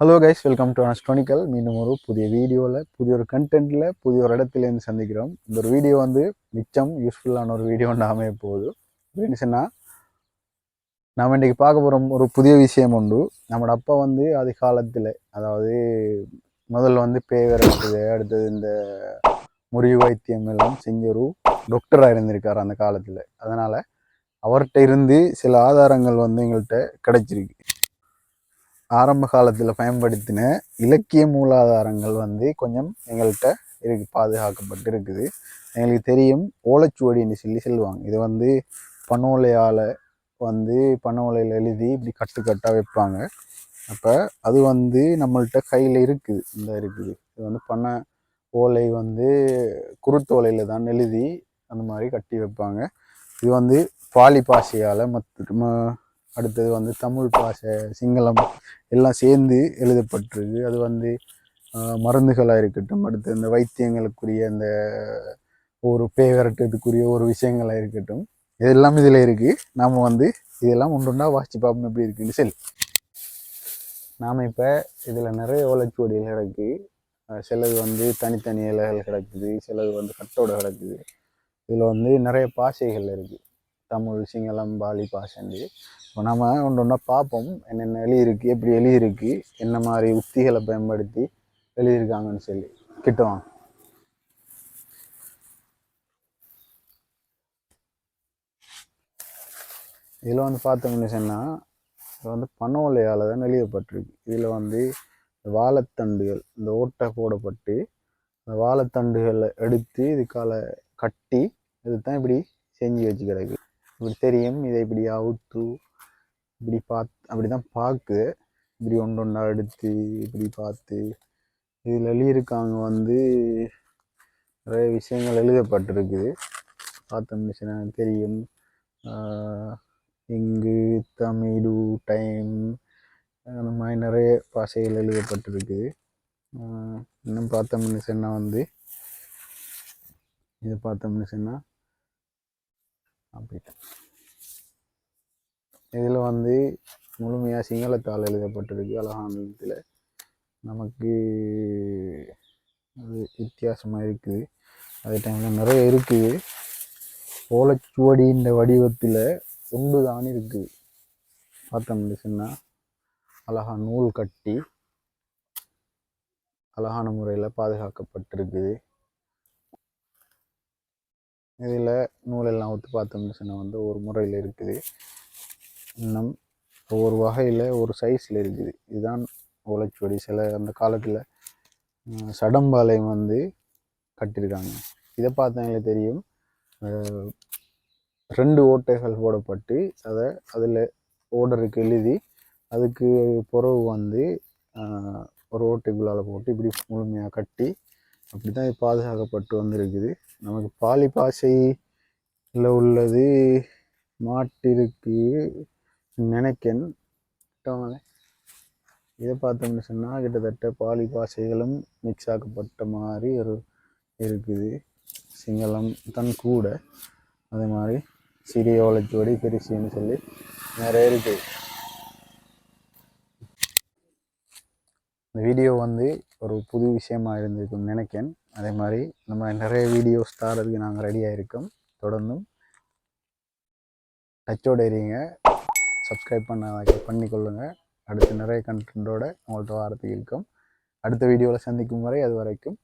Hello guys welcome to astronomical மீண்டும் ஒரு புதிய வீடியோவில் புதிய ஒரு கண்டென்ட்டில் புதிய ஒரு இடத்துலேருந்து சந்திக்கிறோம். இந்த ஒரு வீடியோ வந்து மிச்சம் யூஸ்ஃபுல்லான ஒரு வீடியோன்னு அமைய போகுது அப்படின்னு சொன்னால் நாம் இன்றைக்கி பார்க்க போகிற ஒரு புதிய விஷயம் உண்டு. நம்மளோட அப்பா வந்து அது காலத்தில் அதாவது முதல்ல வந்து பேய் அடுத்தது இந்த முறிவு வைத்தியம் எல்லாம் செஞ்ச ஒரு டாக்டராக இருந்திருக்கார் அந்த காலத்தில். அதனால் அவர்கிட்ட இருந்து சில ஆதாரங்கள் வந்து எங்கள்கிட்ட கிடைச்சிருக்கு. ஆரம்ப காலத்தில் பயன்படுத்தின இலக்கிய மூலாதாரங்கள் வந்து கொஞ்சம் எங்கள்கிட்ட இருக்கு பாதுகாக்கப்பட்டு இருக்குது. எங்களுக்கு தெரியும் ஓலைச்சுவடின்னு சொல்லி சொல்லுவாங்க. இது வந்து பனோலையால் வந்து பனோலையில் எழுதி இப்படி கட்டுக்கட்டாக வைப்பாங்க. அப்போ அது வந்து நம்மள்கிட்ட கையில் இருக்குது இந்த இருக்குது. இது வந்து பனை ஓலை வந்து குருத்தோலையில் தான் எழுதி அந்த மாதிரி கட்டி வைப்பாங்க. இது வந்து பாலி பாசையால் மற்ற அடுத்தது வந்து தமிழ் பாஷை சிங்களம் எல்லாம் சேர்ந்து எழுதப்பட்டிருக்கு. அது வந்து மருந்துகளாக இருக்கட்டும் அடுத்து இந்த வைத்தியங்களுக்குரிய அந்த ஒரு பேவரட்டுக்குரிய ஒரு விஷயங்களாக இருக்கட்டும் இதெல்லாம் இதில் இருக்குது நாம் வந்து இதெல்லாம் ஒன்றுண்டா வாசிச்சு பார்ப்போம் எப்படி இருக்குன்னு. சொல்லி நாம் இப்போ இதில் நிறைய ஓலைச்சுவடிகள் கிடக்கு. சிலது வந்து தனித்தனி இலைகள் கிடக்குது சிலது வந்து கட்டோட கிடக்குது. இதில் வந்து நிறைய பாஷைகள் இருக்குது தமிழ் சிங்களம் பாலி பாஷண்டு. இப்போ நம்ம ஒன்று ஒன்றா பார்ப்போம் என்னென்ன எழுதியிருக்கு எப்படி எழுதியிருக்கு என்ன மாதிரி உத்திகளை பயன்படுத்தி எழுதியிருக்காங்கன்னு சொல்லி. கிட்டோம் இதில் வந்து பார்த்தோம்னு சொன்னால் இது வந்து பனோலையால் தான் எழுதப்பட்டிருக்கு. இதில் வந்து வாழைத்தண்டுகள் இந்த ஓட்டை போடப்பட்டு இந்த வாழைத்தண்டுகளை எடுத்து இதுக்கால கட்டி இது தான் இப்படி செஞ்சு வச்சு கிடக்கு இப்படி தெரியும். இதை இப்படி அவுத்து இப்படி பார்த்து அப்படி தான் பார்க்குது. இப்படி ஒன்று ஒன்றா எடுத்து இப்படி பார்த்து இதில் எழுதியிருக்காங்க வந்து நிறைய விஷயங்கள் எழுதப்பட்டிருக்குது. பார்த்தோம்னு தெரியும். இங்கு தமிழ் டைம் அந்த மாதிரி நிறைய பாஷைகள் எழுதப்பட்டிருக்குது. இன்னும் பார்த்தோம்னு சொன்னால் வந்து இதை பார்த்தோம்னு சொன்னால் அப்படின்னு இதில் வந்து முழுமையாக சிங்களத்தால் எழுதப்பட்டிருக்கு அழகானத்தில் நமக்கு அது வித்தியாசமாக இருக்குது. அதே டைமில் நிறைய இருக்குது. ஓலைச்சுவடின்ற வடிவத்தில் ஒன்று தான் இருக்குது பார்த்தோம்னு சொன்னால் அழகாக நூல் கட்டி அழகான முறையில் பாதுகாக்கப்பட்டிருக்குது. இதில் நூலெல்லாம் ஒத்து பார்த்தோம்னு சொன்னால் வந்து ஒரு முறையில் இருக்குது. இன்னும் ஒவ்வொரு வகையில் ஒரு சைஸில் இருக்குது. இதுதான் ஓலைச்சுவடி. சில அந்த காலத்தில் சடம்பாளையம் வந்து கட்டியிருக்காங்க. இதை பார்த்தாங்களே தெரியும். ரெண்டு ஓட்டைகள் போடப்பட்டு அதை அதில் ஓர்டருக்கு எழுதி அதுக்கு புறவு வந்து ஒரு ஓட்டைக்குள்ளால் போட்டு இப்படி முழுமையாக கட்டி அப்படி தான் பாதுகாக்கப்பட்டு வந்திருக்குது. நமக்கு பாலி பாசையில் உள்ளது. மாட்டிருக்கு நினைக்கேன். இதை பார்த்தோம்னு சொன்னால் கிட்டத்தட்ட பாலி பாசைகளும் மிக்ஸ் ஆக்கப்பட்ட மாதிரி ஒரு இருக்குது. சிங்களம் தன் கூட. அதே மாதிரி சிறிய ஓலைச்சுவடி பெருசின்னு சொல்லி நிறைய இருக்குது இந்த வீடியோ வந்து ஒரு புது விஷயமா இருந்திருக்கும் நினைக்கேன் அதே மாதிரி நம்ம நிறைய வீடியோஸ் தாரதுக்கு நாங்கள் ரெடியாக இருக்கோம் தொடர்ந்தும் டச்சோடு இருங்க. சப்ஸ்கிரைப் பண்ண பண்ணிக்கொள்ளுங்கள் அடுத்து நிறைய கண்டென்ட்டோட உங்கள்கிட்ட வாரத்துக்கு இருக்கும். அடுத்த வீடியோவில் சந்திக்கும் வரை அது வரைக்கும்